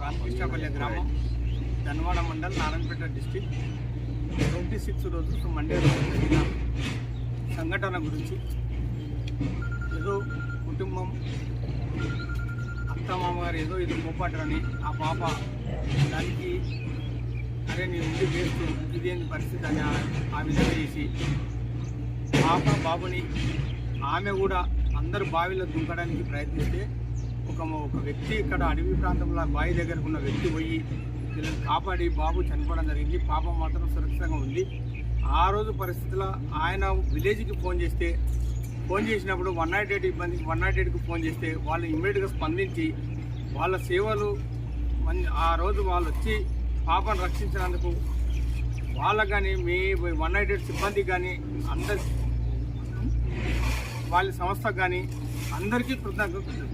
రామకృష్ణపల్లి గ్రామం Dhanwada mandal Narayanpet district. Twenty six రోజు Monday రోజు జరిగిన సంఘటన గురించి ఏదో కుటుంబం అత్త మామగారు ఏదో ఇది కోపాటరని ఆ పాప దానికి అరే నీ ఉండి వేస్తూ ఇదేంటి పరిస్థితి అని ఆ- ఆ విధంగా చేసి పాప బాబుని ఆమె కూడా అందరు బావిలో దుంకడానికి ప్రయత్నిస్తే ఒక ఒక వ్యక్తి ఇక్కడ అడవి ప్రాంతంలో బావి దగ్గరకు ఉన్న వ్యక్తి పోయి వీళ్ళని కాపాడి బాబు చనిపోవడం జరిగింది. పాప మాత్రం సురక్షితంగా ఉంది. ఆ రోజు పరిస్థితిలో ఆయన విలేజ్కి ఫోన్ చేస్తే ఫోన్ చేసినప్పుడు వన్ నాట్ ఎయిట్ ఇబ్బంది వన్ నాట్ ఎయిట్కి ఫోన్ చేస్తే వాళ్ళు ఇమ్మీడియట్గా స్పందించి వాళ్ళ సేవలు మన్ ఆ రోజు వాళ్ళు వచ్చి పాపను రక్షించినందుకు వాళ్ళకు కానీ మీ వన్ నాట్ ఎయిట్ సిబ్బంది కానీ అందరి వాళ్ళ సంస్థకు కానీ అందరికీ కృతజ్ఞతలు